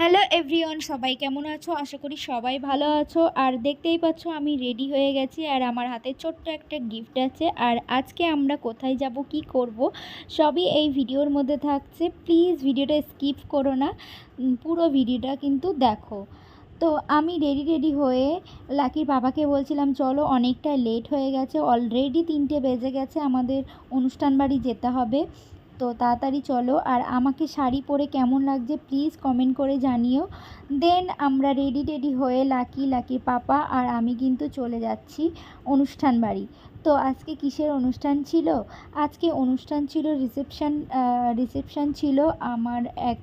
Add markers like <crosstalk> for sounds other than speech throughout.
Hello everyone সবাই কেমন আছো? আশা করি সবাই ভালো আছো। আর দেখতেই পাচ্ছ, আমি রেডি হয়ে গেছি। আর আমার হাতে ছোট্ট একটা গিফট আছে। আর আজকে আমরা কোথায় যাব, কি করব, সবই এই ভিডিওর মধ্যে থাকছে। প্লিজ ভিডিওটা স্কিপ করো না। পুরো ভিডিওটা কিন্তু দেখো। তো আমি রেডি রেডি হয়ে লাকির বাবাকে বলছিলাম, চলো, অনেকটা লেট হয়ে গেছে। অলরেডি তিনটে বেজে গেছে। আমাদের অনুষ্ঠান বাড়ি যেতে হবে। তো তাড়াতাড়ি চলো। আর আমাকে শাড়ি পরে কেমন লাগছে প্লিজ কমেন্ট করে জানিও। দেন আমরা রেডি টেডি হয়ে লাকি লাকির পাপা আর আমি কিন্তু চলে যাচ্ছি অনুষ্ঠান বাড়ি। তো আজকে কিসের অনুষ্ঠান ছিল? আজকে অনুষ্ঠান ছিল রিসেপশন রিসেপশান ছিল আমার এক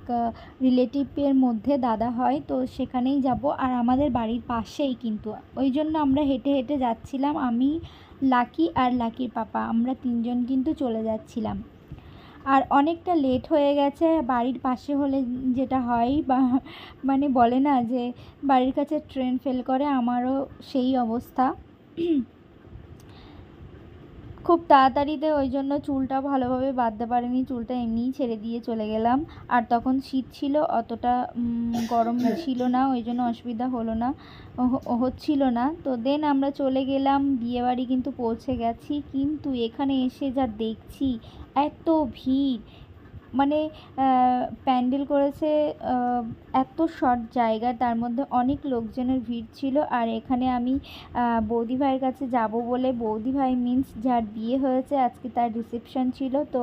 রিলেটিভের মধ্যে দাদা হয়। তো সেখানেই যাব। আর আমাদের বাড়ির পাশেই কিন্তু। ওই জন্য আমরা হেঁটে হেঁটে যাচ্ছিলাম আমি লাকি আর লাকির পাপা। আমরা তিনজন কিন্তু চলে যাচ্ছিলাম। আর অনেকটা লেট হয়ে গেছে। বাড়ির পাশে হলে যেটা হয়, বা মানে বলে না যে, বাড়ির কাছে ট্রেন ফেল করে, আমারও সেই অবস্থা। খুব তাড়াতাড়িতে ওই জন্য চুলটা ভালোভাবে বাঁধতে পারিনি। চুলটা এমনিই ছেড়ে দিয়ে চলে গেলাম। আর তখন শীত ছিল, অতটা গরম ছিল না, ওই জন্য অসুবিধা হলো না। হচ্ছিল না। তো দেন আমরা চলে গেলাম, বিয়েবাড়ি কিন্তু পৌঁছে গেছি। কিন্তু এখানে এসে যা দেখছি, এত ভিড়। মানে প্যান্ডেল করেছে এত শর্ট জায়গা, তার মধ্যে অনেক লোকজনের ভিড় ছিল। আর এখানে আমি বৌদি ভাইয়ের কাছে যাব বলে, বৌদি ভাই মিন্স যার বিয়ে হয়েছে, আজকে তার রিসেপশন ছিল। তো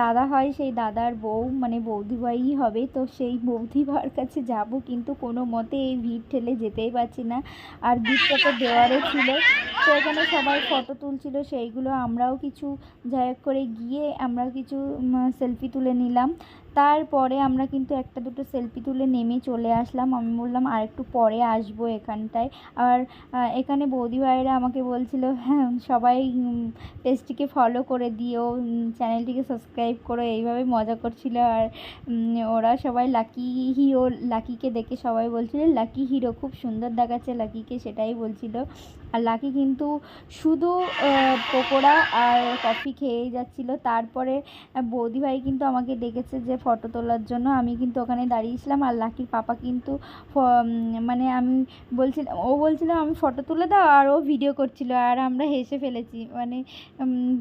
দাদা হয়, সেই দাদার বউ মানে বৌদি ভাইই হবে, তো সেই বৌদি ভাইয়ের কাছে যাব। কিন্তু কোনো মতে এই ভিড় ঠেলে যেতেই পারছি না। আর গিফটটা তো দেওয়ারও ছিল। তো এখানে সবাই ফটো তুলছিল, সেইগুলো আমরাও কিছু, যাই করে গিয়ে আমরা কিছু সেলফি তুলে নিলাম। তারপরে আমরা কিন্তু একটা দুটো সেলফি তুলে নেমে চলে আসলাম। আমি বললাম আর একটু পরে আসব এখানটায়। আর এখানে বৌদি ভাইয়েরা আমাকে বলছিল হ্যাঁ সবাই পেজটিকে ফলো করে দিও চ্যানেলটিকে সাবস্ক্রাইব করো। এইভাবে মজা করছিল। আর ওরা সবাই লাকি হিরো লাকিকে দেখে সবাই বলছিল লাকি হিরো খুব সুন্দর দেখাচ্ছে লাকিকে সেটাই বলছিল। আর লাকি কিন্তু শুধু পকোড়া আর কফি খেয়েই যাচ্ছিল। তারপরে বৌদি ভাই কিন্তু আমাকে ডেকেছে যে ফটো তোলার জন্য আমি কিন্তু ওখানে দাঁড়িয়েছিলাম আর লাকির পাপা কিন্তু মানে আমি বলছিলাম ও বলছিল আমি ফটো তুলে দাও আর ও ভিডিও করছিল আর আমরা হেসে ফেলেছি মানে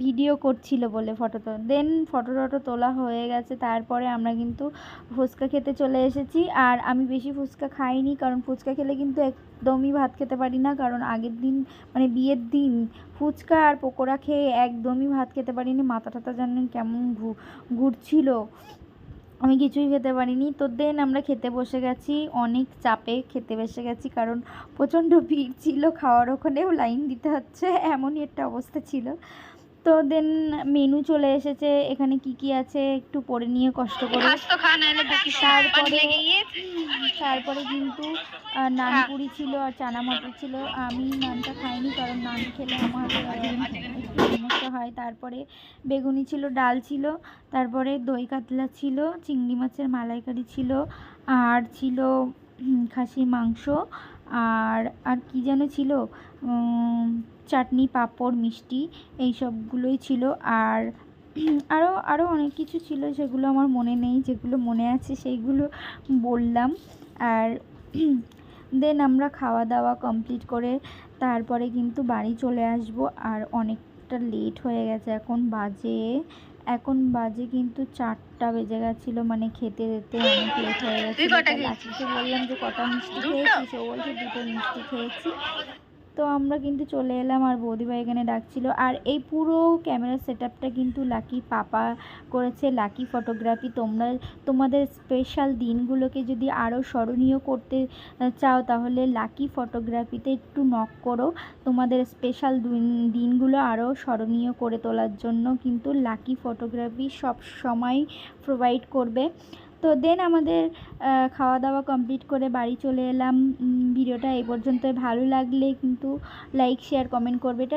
ভিডিও করছিল বলে ফটো তো। দেন ফটো টটো তোলা হয়ে গেছে, তারপরে আমরা কিন্তু ফুচকা খেতে চলে এসেছি আর আমি বেশি ফুচকা খাইনি কারণ ফুচকা খেলে কিন্তু একদমই ভাত খেতে পারি না কারণ আগের দিন মানে বিয়ের দিন ফুচকা আর পকোড়া খেয়ে একদমই ভাত খেতে পারিনি মাথা টাথা যেন কেমন ঘুরছিল। আমি কিছুই খেতে পারিনি। তো দেন আমরা খেতে বসে গেছি অনেক চাপে খেতে বসে গেছি কারণ প্রচণ্ড ভিড় ছিল খাওয়ার ওখানেও লাইন দিতে হচ্ছে এমনই একটা অবস্থা ছিল। তো দেন মেনু চলে এসেছে এখানে কি কি আছে একটু পরে নিয়ে কষ্ট করে। তারপরে তারপরে কিন্তু নানপুরি ছিল আর চানা মটর ছিল। আমি নানটা খাইনি কারণ নান খেলে আমার সমস্যা হয়। তারপরে বেগুনি ছিল, ডাল ছিল, তারপরে দই কাতলা ছিল, চিংড়ি মাছের মালাইকারি ছিল, আর ছিল খাসির মাংস, আর আর কি যেন ছিল চাটনি, পাঁপড়, মিষ্টি, এই সবগুলোই ছিল। আর <clears throat> আরও আরও অনেক কিছু ছিল সেগুলো আমার মনে নেই, যেগুলো মনে আছে সেইগুলো বললাম। আর, <clears throat> দেন আমরা খাওয়া দাওয়া কমপ্লিট করে তারপরে কিন্তু বাড়ি চলে আসব, আর অনেকটা লেট হয়ে গেছে এখন বাজে। এখন বাজে কিন্তু চারটা বেজে গেছিল মানে খেতে যেতে অনেক লেট হয়ে গেছে। বললাম যে কটা মিষ্টি খেয়েছি ও বলছে দুটো মিষ্টি খেয়েছি। তো আমরা কিন্তু চলে এলাম আর বৌদিভাই এখানে ডাকছিল। আর এই পুরো ক্যামেরা সেটআপটা কিন্তু লাকি পাপা করেছে, লাকি ফটোগ্রাফি তোমরা, তোমাদের স্পেশাল দিনগুলোকে যদি আরও স্মরণীয় করতে চাও, তাহলে লাকি ফটোগ্রাফিতে একটু নক করো। তোমাদের স্পেশাল দিনগুলো আরও স্মরণীয় করে তোলার জন্য কিন্তু লাকি ফটোগ্রাফি সব সময় প্রোভাইড করবে। তো দেন আমাদের খাওয়া দাওয়া কমপ্লিট করে বাড়ি চলে এলাম। ভিডিওটা এই পর্যন্ত ভালো লাগলে কিন্তু লাইক শেয়ার কমেন্ট করবে। এটা